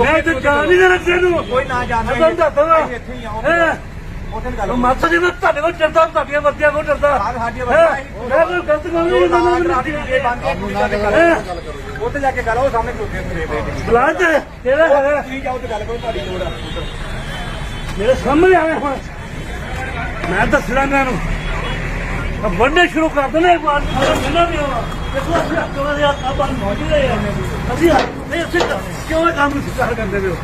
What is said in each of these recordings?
ਮੈਂ ਤੇ ਜਾਣ ਨਹੀਂ ਦੇਣਾ ਤੈਨੂੰ ਕੋਈ ਨਾ ਜਾਣਦਾ ਮੈਂ ਦੱਸਦਾ ਇੱਥੇ ਹੀ ਆਓ ਹੈਂ? ਉੱਥੇ ਗੱਲ ਮਾਤਾ ਜੀ ਮੈਂ ਤੁਹਾਡੇ ਕੋਲ ਡਰਦਾ ਤੁਹਾਡੀਆਂ ਵਰਦੀਆਂ ਕੋਲ ਡਰਦਾ। ਸਾਡ- ਸਾਡੀਆਂ ਹੈਂ? ਵਰਦੀਆਂ ਮੈਂ ਕੋਈ ਗਲਤ ਗੱਲ ਨਹੀਂ ਕਰਦਾ ਉੱਥੇ ਜਾ ਕੇ ਗੱਲ ਉਹ ਸਾਹਮਣੇ ਖਲੋਤੇ ਨੇ ਮੇਰੇ ਬਲਾਜ ਤੇਰਾ ਹੈਗਾ? ਤੁਸੀਂ ਜਾਓ ਤੇ ਗੱਲ ਕਰੋ ਤੁਹਾਡੀ ਲੋੜ ਆ। ਮੇਰੇ ਸਾਹਮਣੇ ਆਇਆ ਹੁਣ। ਮੈਂ ਦੱਸਣਾ ਇਹਨਾਂ। ਨੂੰ ਵੱਡੇ ਸ਼ੁਰੂ ਕਰ ਦੇਣੇ ਇੱਕ ਵਾਰ ਮੈਨੂੰ ਵੀ ਆਵਾ ਦੇਖੋ ਅਸੀਂ ਹੱਥੋਂ ਦੇ ਹੱਥਾਂ ਬੰਨ ਮੌਜ ਰਹੇ ਆ। ਅਸੀਂ ਨਹੀਂ ਅਸੀਂ ਕਿਉਂ ਇਹ ਕੰਮ ਸਿੱਧਾ ਕਰਦੇ ਹੋ?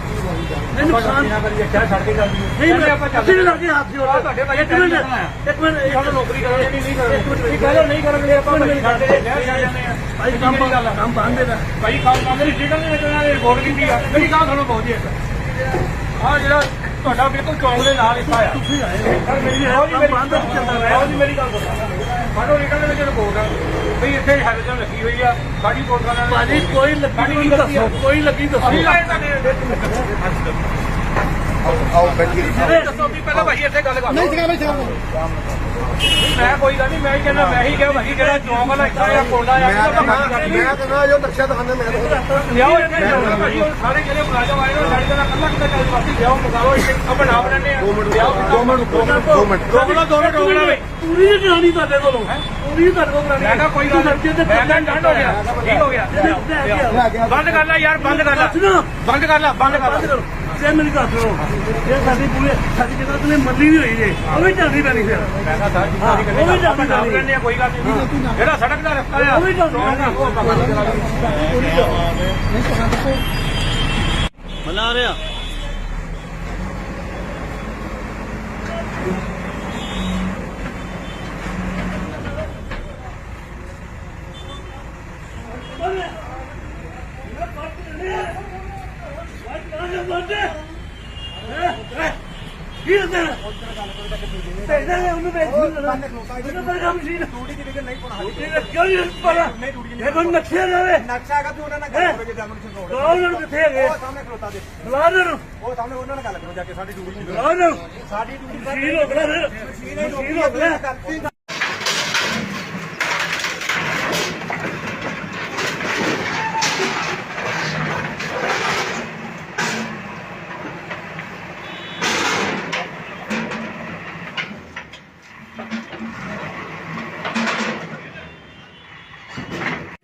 ਨਹੀਂ ਨੁਕਸਾਨ ਨਾ ਨਹੀਂ ਮੈਂ ਆਪਾਂ ਚੱਲਦੇ ਲੱਗੇ ਹੱਥ ਜੋੜ ਤੁਹਾਡੇ ਭਾਈ ਇੱਕ ਮਿੰਟ ਇੱਕ ਮਿੰਟ ਮਿੰਟ ਨੌਕਰੀ ਕਰੋ ਨਹੀਂ ਨਹੀਂ ਕਰੋ ਇੱਕ ਮਿੰਟ ਤੁਸੀਂ ਕਹਿੰਦੇ ਨਹੀਂ ਕਰੋਗੇ ਆਪਾਂ ਭਾਈ ਛੱਡ ਕੇ ਲੈ ਜਾਂਦੇ ਆ ਭਾਈ ਕੰਮ ਕੰਮ ਬੰਦੇ ਦਾ ਭਾਈ ਕੰਮ ਦੀ ਠੀਕ ਨਹੀਂ ਨਿਕਲਣਾ ਇਹ ਰਿਪੋਰਟ ਕੀਤੀ ਆ। ਮੇਰੀ ਗੱਲ ਸੁਣੋ ਬਹੁਤ ਜੀ। ਆ ਜਿਹੜਾ ਤੁਹਾਡਾ ਬਿਲਕੁਲ ਚੌਂਕ ਦੇ ਨਾਲ ਲਿਖਾ ਆ ਤੁਸੀਂ ਆਏ ਸਰ ਮੇਰੀ ਕੰਮ ਮੇਰੀ ਬੰਦ ਚੱਲਦਾ ਰਿਹਾ ਜੀ ਮੇਰੀ ਗੱਲ ਫੜੋ ਇਹਨਾਂ ਦੇ ਵਿੱਚ ਰਿਪੋਰਟ ਆ। ਵੀ ਇੱਥੇ ਹੈਲਜਨ ਲੱਗੀ ਹੋਈ ਆ। ਸਾਡੀ ਰਿਪੋਰਟ ਨਾਲ ਭਾਜੀ ਕੋਈ ਲੱਗੀ ਨਹੀਂ ਦੱਸੋ ਕੋਈ ਲੱਗੀ ਦੱਸੋ। ਅਸੀਂ ਲਾਏ ਤੁਹਾਡੇ ਆਓ ਬੈਠੀ ਦੱਸੋ ਵੀ ਪਹਿਲਾਂ ਭਾਈ ਇੱਥੇ ਗੱਲ ਕਰ ਨਹੀਂ ਸਿਕਾ ਬਈ ਸਿਕਾ ਮੈਂ ਕੋਈ ਗੱਲ ਨਹੀਂ ਮੈਂ ਹੀ ਕਹਿੰਦਾ ਮੈਂ ਹੀ ਕਿਹਾ ਭਾਈ ਜਿਹੜਾ ਚੌਂਕ ਵਾਲਾ ਇੱਥੇ ਆ ਕੋਲਾ ਆ ਮੈਂ ਉਹਦਾ ਕੰਮ ਕਹਿੰਦਾ ਕਰਨੀ ਮੈਂ ਕਹਿੰਦਾ ਜੋ ਨਕਸ਼ਾ ਦਿਖਾਉਂਦਾ ਮੈਂ ਤਾਂ ਲਿਆਓ ਇੱਥੇ ਲਿਆਓ ਭਾਈ ਉਹ ਸਾਰੇ ਜਿਹੜੇ ਮੁਲਾਜ਼ਮ ਆਏ ਨੇ ਸਾਡੀ ਦਾ ਕੱਲਾ ਕਿਤੇ ਚੱਲ ਪਾਸੀ ਲਿਆਓ ਮਗਾਓ ਇੱਥੇ ਆਪਣਾ ਬਣਾਣੇ ਆ ਦੋ ਮਿੰਟ ਲਿਆਓ ਦੋ ਮਿੰਟ ਦੋ ਮਿੰਟ ਦੋ ਮਿੰਟ। ਰੋਕ ਲਓ ਦੋ ਮਿੰਟ ਰੋਕ ਲਓ ਬਈ ਪੂਰੀ ਹੀ ਕਹਾਣੀ ਤੁਹਾਡੇ ਕੋਲੋਂ। ਪੂਰੀ ਤੁਹਾਡੇ ਕੋਲ ਕਹਾਣੀ ਮੈਂ ਕਿਹਾ ਕੋਈ ਗੱਲ ਨਹੀਂ। ਮੈਂ ਕਿਹਾ ਡੰਡ ਹੋ ਗਿਆ ਠੀਕ ਹੋ ਗਿਆ। ਲੈ ਗਿਆ ਬੰਦ ਕਰ ਲੈ ਯਾਰ ਬੰਦ ਕਰ ਲੈ। ਬੰਦ ਕਰ ਲੈ ਬੰਦ ਕਰ ਲੈ। ਜੇ ਸਾਡੀ ਪੂਰੀ ਸਾਡੀ ਜਗ੍ਹਾ ਤੇ ਮੰਨੀ ਨਹੀਂ ਹੋਈ ਜੇ ਉਹ ਵੀ ਚੱਲਦੀ ਪੈਣੀ ਫਿਰ। ਉਹ ਵੀ ਕੋਈ ਗੱਲ ਨਹੀਂ। ਜਿਹੜਾ ਸੜਕ ਦਾ ਰਸਤਾ ਆ ਉਹ ਵੀ ਆ, ਉਹ ਰਿਹਾ ਕੀ ਹੁੰਦਾ ਪੈਸਾ ਲੈ ਉਹਨੂੰ ਵੇਚ ਉਹਨੂੰ ਪਰ ਕੰਮ ਸੀ ਨਾ। ਟੂਟੀ ਦੀ ਨਹੀਂ ਪਾਉਣਾ ਇਹ ਕਿਉਂ ਨਹੀਂ ਪੜਾ ਇਹ ਕੋਈ ਨਕਸ਼ਾ ਲਾਵੇ ਨਕਸ਼ਾ ਹੈਗਾ ਤੂੰ ਉਹਨਾਂ ਨਾਲ ਗੱਲ ਕਰੋ ਜੇ ਡੈਮੋਨੇਸ਼ਨ ਰੋਡ ਉਹਨਾਂ ਨੂੰ ਕਿੱਥੇ ਹੈਗੇ? ਉਹ ਸਾਹਮਣੇ ਖਲੋਤਾ ਦੇ ਬੁਲਾ ਨੂੰ। ਉਹ ਸਾਹਮਣੇ ਉਹਨਾਂ ਨਾਲ ਗੱਲ ਕਰੋ ਜਾ ਕੇ ਸਾਡੀ ਡਿਊਟੀ ਨਹੀਂ ਬੁਲਾ ਨੂੰ। ਸਾਡੀ ਡਿਊਟੀ ਮਸ਼ੀਨ ਹੋ ਗਿਆ ਮਸ਼ੀਨ ਹੋ ਗਿਆ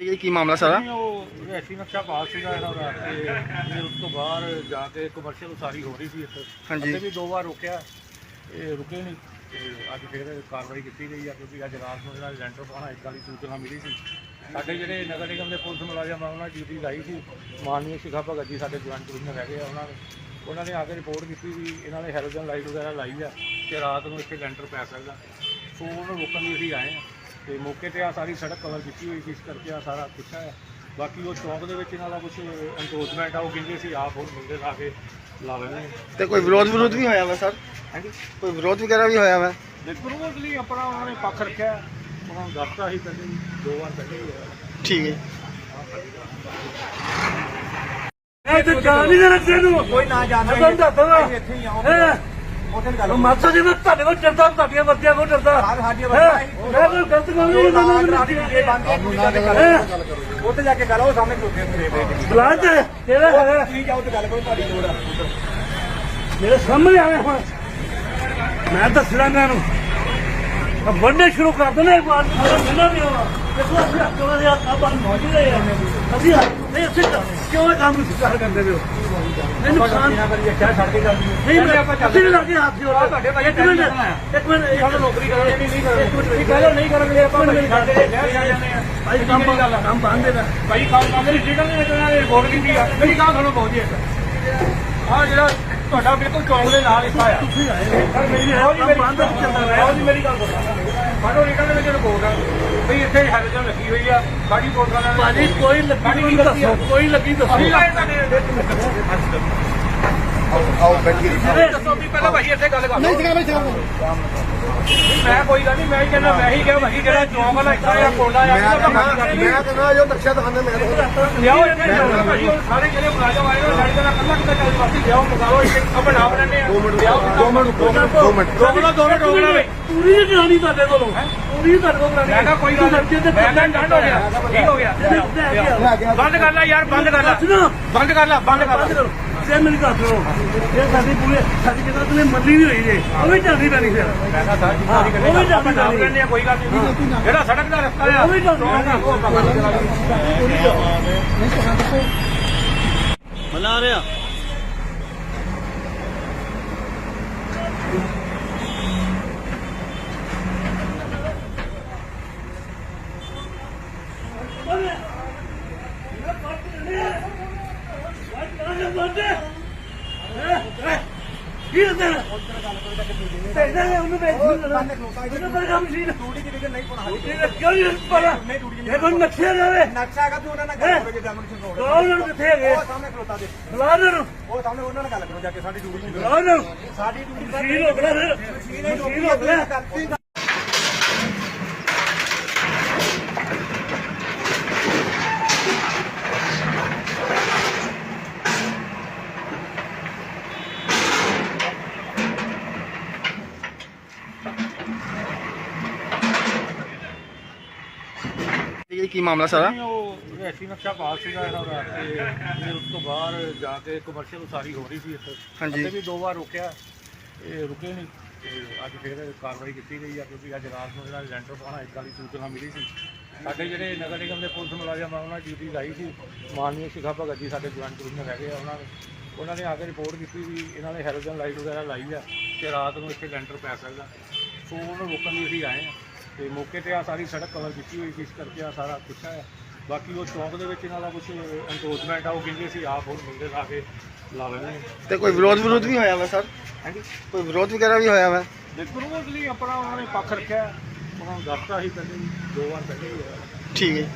ਇਹ ਕੀ ਮਾਮਲਾ ਸਾਰਾ? ਉਹ ਰੈਸੀ ਨਕਸ਼ਾ ਪਾਸ ਸੀਗਾ ਇਹਨਾਂ ਦਾ ਤੇ ਫਿਰ ਉਸ ਤੋਂ ਬਾਹਰ ਜਾ ਕੇ ਕਮਰਸ਼ੀਅਲ ਉਸਾਰੀ ਹੋ ਰਹੀ ਸੀ ਇੱਥੇ। ਹਾਂਜੀ। ਵੀ ਦੋ ਵਾਰ ਰੋਕਿਆ ਇਹ ਰੁਕੇ ਨਹੀਂ ਤੇ ਅੱਜ ਫਿਰ ਕਾਰਵਾਈ ਕੀਤੀ ਗਈ ਆ ਕਿਉਂਕਿ ਅੱਜ ਰਾਤ ਨੂੰ ਜਿਹੜਾ ਲੈਂਟਰ ਪਾਉਣਾ ਇਸ ਵਾਲੀ ਸੂਚਨਾ ਮਿਲੀ ਸੀ। ਸਾਡੇ ਜਿਹੜੇ ਨਗਰ ਨਿਗਮ ਦੇ ਪੁਲਿਸ ਮੁਲਾਜ਼ਮ ਆ ਉਹਨਾਂ ਨੇ ਡਿਊਟੀ ਲਾਈ ਸੀ। ਮਾਨਨੀय ਸ਼ਿਖਾ ਭਗਤ ਜੀ ਸਾਡੇ ਜੁਆਇੰਟ ਕਮਿਸ਼ਨਰ ਹੈਗੇ ਆ ਉਹਨਾਂ ਨੇ ਉਹਨਾਂ ਨੇ ਆ ਕੇ ਰਿਪੋਰਟ ਕੀਤੀ ਵੀ ਇਹਨਾਂ ਨੇ ਹੈਲੋਜਨ ਲਾਈਟ ਵਗੈਰਾ ਲਾਈ ਆ ਤੇ ਰਾਤ ਨੂੰ ਇੱਥੇ ਲੈਂਟਰ ਪੈ ਸਕਦਾ। ਸੋ ਉਹਨੂੰ ਰੋਕਣ ਲਈ ਅਸੀਂ ਆਏ ਆ। ਤੇ ਮੌਕੇ ਤੇ ਆ ਸਾਰੀ ਸੜਕ ਕਵਰ ਕੀਤੀ ਹੋਈ ਸੀ ਇਸ ਕਰਕੇ ਆ ਸਾਰਾ ਪੁੱਛਿਆ ਆ ਬਾਕੀ ਉਹ ਚੌਂਕ ਦੇ ਵਿੱਚ ਇਹਨਾਂ ਦਾ ਕੁਝ ਐਨਕਰੋਚਮੈਂਟ ਆ ਉਹ ਕਹਿੰਦੇ ਸੀ ਆਪ ਹੁਣ ਮੁੰਡੇ ਲਾ ਕੇ ਲਾ ਲੈਣੇ। ਤੇ ਕੋਈ ਵਿਰੋਧ ਵਿਰੋਧ ਵੀ ਹੋਇਆ ਵਾ ਸਰ? ਹਾਂਜੀ? ਕੋਈ ਵਿਰੋਧ ਵਗੈਰਾ ਵੀ ਹੋਇਆ ਵਾ? ਦੇਖੋ ਉਸ ਲਈ ਆਪਣਾ ਉਹਨਾਂ ਨੇ ਪੱਖ ਰੱਖਿਆ। ਉਹਨਾਂ ਨੂੰ ਦੱਸਤਾ ਸੀ ਪਹਿਲੇ ਹੀ, ਦੋ ਵਾਰ ਪਹਿਲੇ ਹੀ ਹੋਇਆ। ਠੀਕ ਹੈ। ਮੈਂ ਤੇ ਜਾਣ ਨਹੀਂ ਦੇਣਾ ਤੈਨੂੰ ਕੋਈ ਨਾ ਜਾਣਦਾ ਇੱਥੇ ਹੀ ਆਓ ਹੈਂ? ਉੱਥੇ ਗੱਲ ਮਾਤਾ ਜੀ ਮੈਂ ਤੁਹਾਡੇ ਕੋਲ ਡਰਦਾ ਤੁਹਾਡੀਆਂ ਵਰਦੀਆਂ ਕੋਲ ਡਰਦਾ। ਸਾਡ- ਸਾਡੀਆਂ ਹੈਂ? ਵਰਦੀਆਂ ਮੈਂ ਕੋਈ ਗਲਤ ਗੱਲ ਨਹੀਂ ਉੱਥੇ ਜਾ ਕੇ ਗੱਲ ਉਹ ਸਾਹਮਣੇ ਖਲੋਤੇ ਨੇ ਮੇਰੇ ਬਲਾਜ ਤੇਰਾ ਹੈਗਾ? ਤੁਸੀਂ ਜਾਓ ਤੇ ਗੱਲ ਕਰੋ ਤੁਹਾਡੀ ਲੋੜ ਆ। ਮੇਰੇ ਸਾਹਮਣੇ ਆਇਆ ਹੁਣ। ਮੈਂ ਦੱਸਣਾ ਇਹਨਾਂ ਨੂੰ। ਵੱਡੇ ਸ਼ੁਰੂ ਕਰ ਦੇਣੇ ਇੱਕ ਵਾਰ। ਮੈਨੂੰ ਵੀ ਆਵਾ ਦੇਖੋ ਅਸੀਂ ਹੱਥੋਂ ਦੇ ਹੱਥਾਂ ਬੰਨ ਮੌਜ ਰਹੇ ਅਸੀਂ ਨਹੀਂ ਅਸੀਂ ਕਿਉਂ ਇਹ ਕੰਮ ਸਿੱਧਾ ਕਰਦੇ ਹੋ ਨਹੀਂ ਨੁਕਸਾਨ ਨਹੀਂ ਮੈਂ ਆਪਾਂ ਚੱਲਦੇ ਲੱਗੇ ਹੱਥ ਜੋੜ ਤੁਹਾਡੇ ਭਾਈ ਇੱਕ ਮਿੰਟ ਇੱਕ ਮਿੰਟ ਇੱਕ ਨੌਕਰੀ ਕਰੋ ਨਹੀਂ ਨਹੀਂ ਕਰੋ ਨਹੀਂ ਕਰੋਗੇ ਆਪਾਂ ਭਾਈ ਛੱਡ ਜਾਂਦੇ ਆ ਭਾਈ ਕੰਮ ਕੰਮ ਬੰਦੇ ਦਾ ਭਾਈ ਕੰਮ ਕੰਮ ਨਹੀਂ ਨਿਕਲਣਾ ਇਹ ਰਿਪੋਰਟ ਕੀਤੀ ਆ ਮੇਰੀ ਗੱਲ ਸੁਣੋ ਬਹੁਤ ਜੀ ਆ ਜਿਹੜਾ ਤੁਹਾਡਾ ਬਿਲਕੁਲ ਚੌਂਕ ਦੇ ਨਾਲ ਲਿਖਾ ਆ ਤੁਸੀਂ ਆਏ ਸਰ ਮੇਰੀ ਕੰਮ ਮੇਰੀ ਬੰਦ ਚੱਲਦਾ ਰਿਹਾ ਜੀ ਮੇਰੀ ਗੱਲ ਫੜੋ ਇਹਨਾਂ ਦੇ ਵਿੱਚ ਰਿਪੋਰਟ ਆ। ਵੀ ਇੱਥੇ ਹੈਲਜਨ ਲੱਗੀ ਹੋਈ ਆ। ਸਾਡੀ ਰਿਪੋਰਟ ਨਾਲ ਭਾਜੀ ਕੋਈ ਲੱਗੀ ਨਹੀਂ ਦੱਸੋ ਕੋਈ ਲੱਗੀ ਦੱਸੋ। ਅਸੀਂ ਲਾਏ ਤੁਹਾਡੇ ਆਓ ਬੈਠੀ ਦੱਸੋ ਵੀ ਪਹਿਲਾਂ ਭਾਈ ਇੱਥੇ ਗੱਲ ਕਰ ਨਹੀਂ ਸਿਕਾ ਮੈਂ ਕੋਈ ਗੱਲ ਨਹੀਂ ਮੈਂ ਹੀ ਕਹਿੰਦਾ ਮੈਂ ਹੀ ਕਿਹਾ ਭਾਈ ਜਿਹੜਾ ਚੌਂਕ ਵਾਲਾ ਇੱਥੇ ਆ ਕੋਲਾ ਆ ਮੈਂ ਉਹਦਾ ਕੰਮ ਕਹਿੰਦਾ ਕਰਨੀ ਮੈਂ ਕਹਿੰਦਾ ਜੋ ਨਕਸ਼ਾ ਦਿਖਾਉਂਦਾ ਮੈਂ ਤਾਂ ਲਿਆਓ ਇੱਥੇ ਲਿਆਓ। ਭਾਈ ਉਹ ਸਾਰੇ ਜਿਹੜੇ ਮੁਲਾਜ਼ਮ ਆਏ ਨੇ ਸਾਡੀ ਦਾ ਕੱਲਾ ਕਿਤੇ ਚੱਲ ਪਾਸੀ ਲਿਆਓ ਮਗਾਓ ਇੱਥੇ ਆਪਣਾ ਬਣਾਣੇ ਆ ਦੋ ਮਿੰਟ ਦੋ ਮਿੰਟ ਦੋ ਮਿੰਟ ਦੋ ਮਿੰਟ ਰੋਕ ਲਓ ਦੋ ਮਿੰਟ ਰੋਕ ਲਓ ਬਈ ਪੂਰੀ ਹੀ ਕਹਾਣੀ ਤੁਹਾਡੇ ਕੋਲੋਂ। ਪੂਰੀ ਤੁਹਾਡੇ ਕੋਲ ਕਹਾਣੀ ਮੈਂ ਕਿਹਾ ਕੋਈ ਗੱਲ ਨਹੀਂ। ਮੈਂ ਕਿਹਾ ਡੰਡ ਹੋ ਗਿਆ। ਠੀਕ ਹੋ ਗਿਆ? ਲੈ ਗਿਆ ਬੰਦ ਕਰ ਲੈ ਯਾਰ ਬੰਦ ਕਰ ਲੈ। ਬੰਦ ਕਰ ਲੈ ਬੰਦ ਕਰ ਲੈ। ਮੈਨੂੰ ਦੱਸ ਦਿਓ। ਸਾਡੀ ਪੂਰੀ ਸਾਡੀ ਜਗ੍ਹਾ ਤੇ ਮੱਲੀ ਵੀ ਹੋਈ ਜੇ ਉਹ ਵੀ ਚੱਲਦੀ ਪੈਣੀ ਫਿਰ। ਉਹ ਵੀ ਆ ਕੋਈ ਗੱਲ ਨਹੀਂ। ਜਿਹੜਾ ਸੜਕ ਦਾ ਰਸਤਾ ਆ ਉਹ ਵੀ। ਬਣਾ ਰਿਹਾ। ਕੀ ਹੁੰਦਾ? ਤੇ ਇਹਨਾਂ ਉਹਨੂੰ ਵੇਚ ਪਰ ਕੰਮ ਸੀ ਨਾ। ਟੂਟੀ ਕਿਤੇ ਨਹੀਂ ਪਾਉਣਾ ਇਹ ਕਿਉਂ ਨਹੀਂ ਪੜਾ ਇਹ ਕੋਈ ਨਕਸ਼ੇ ਲਾਵੇ ਨਕਸ਼ਾ ਹੈਗਾ ਤੂੰ ਉਹਨਾਂ ਨਾਲ ਹੈਂ? ਗੱਲ ਕਰੋ ਜੇ ਡੈਮੋਲੀਸ਼ਨ ਰੋਡ ਕੌਣ ਨੂੰ ਕਿੱਥੇ ਹੈਗੇ? ਉਹ ਸਾਹਮਣੇ ਖਲੋਤਾ ਦੇ ਬੁਲਾ ਉਹਨਾਂ ਨੂੰ। ਉਹ ਸਾਹਮਣੇ ਉਹਨਾਂ ਨਾਲ ਗੱਲ ਕਰੋ ਜਾ ਕੇ ਸਾਡੀ ਡਿਊਟੀ ਨਹੀਂ ਬੁਲਾ ਉਹਨਾਂ ਨੂੰ। ਸਾਡੀ ਡਿਊਟੀ ਮਸ਼ੀਨ ਰੋਕ ਲੈ ਫਿਰ। ਮਸ਼ੀਨ ਰੋਕ ਲੈ। ਕੀ ਮਾਮਲਾ ਸਾਰਾ? ਨਹੀਂ, ਉਹ ਰੈਸੀ ਨਕਸ਼ਾ ਪਾਸ ਸੀਗਾ ਇਹਨਾਂ ਦਾ ਤੇ ਫਿਰ ਉਸ ਤੋਂ ਬਾਹਰ ਜਾ ਕੇ ਕਮਰਸ਼ੀਅਲ ਉਸਾਰੀ ਹੋ ਰਹੀ ਸੀ ਇੱਥੇ। ਹਾਂਜੀ। ਵੀ ਦੋ ਵਾਰ ਰੁਕਿਆ ਇਹ ਰੁਕੇ ਨਹੀਂ। ਤੇ ਅੱਜ ਫਿਰ ਕਾਰਵਾਈ ਕੀਤੀ ਗਈ ਆ ਕਿਉਂਕਿ ਅੱਜ ਰਾਤ ਨੂੰ ਇਹਨਾਂ ਲੈਂਟਰ ਪਾਉਣਾ ਇੱਕ ਵਾਲੀ ਸੂਚਨਾ ਮਿਲੀ ਸੀ। ਸਾਡੇ ਜਿਹੜੇ ਨਗਰ ਨਿਗਮ ਦੇ ਪੁਲਿਸ ਮੁਲਾਜ਼ਮ ਆ ਉਹਨਾਂ ਨੇ ਡਿਊਟੀ ਲਾਈ ਸੀ। ਮਾਨਨੀय ਸ਼ਿਖਾ ਭਗਤ ਜੀ ਸਾਡੇ ਜੁਆਇੰਟ ਕਮਿਸ਼ਨਰ ਹੈਗੇ ਆ ਉਹਨਾਂ ਨੇ। ਉਹਨਾਂ ਨੇ ਆ ਕੇ ਰਿਪੋਰਟ ਕੀਤੀ ਵੀ ਇਹਨਾਂ ਨੇ ਹੈਲੋਜਨ ਲਾਈਟ ਵਗੈਰਾ ਲਾਈ ਆ ਤੇ ਰਾਤ ਨੂੰ ਇੱਥੇ ਲੈਂਟਰ ਪੈ ਸਕਦਾ। ਸੋ ਉਹਨੂੰ ਰੋਕਣ ਲਈ ਅਸੀਂ ਆਏ ਆ। ਤੇ ਮੌਕੇ ਤੇ ਆ ਸਾਰੀ ਸੜਕ ਕਵਰ ਕੀਤੀ ਹੋਈ ਸੀ ਇਸ ਕਰਕੇ ਆ ਸਾਰਾ ਪੁੱਛਿਆ ਆ ਬਾਕੀ ਉਹ ਚੌਂਕ ਦੇ ਵਿੱਚ ਇਹਨਾਂ ਦਾ ਕੁਝ ਐਨਕਰੋਚਮੈਂਟ ਆ ਉਹ ਕਹਿੰਦੇ ਸੀ ਆਪ ਹੁਣ ਮੁੰਡੇ ਲਾ ਕੇ ਲਾ ਲੈਣੇ। ਤੇ ਕੋਈ ਵਿਰੋਧ ਵਿਰੋਧ ਵੀ ਹੋਇਆ ਵਾ ਸਰ? ਹਾਂਜੀ? ਕੋਈ ਵਿਰੋਧ ਵਗੈਰਾ ਵੀ ਹੋਇਆ ਵਾ? ਦੇਖੋ ਰੋਜ਼ ਲਈ ਆਪਣਾ ਉਹਨਾਂ ਨੇ ਪੱਖ ਰੱਖਿਆ। ਉਹਨਾਂ ਨੂੰ ਦੱਸਤਾ ਸੀ ਪਹਿਲੇ ਦੋ ਵਾਰ ਪਹਿਲੇ ਹੀ ਹੋਇਆ। ਠੀਕ ਹੈ।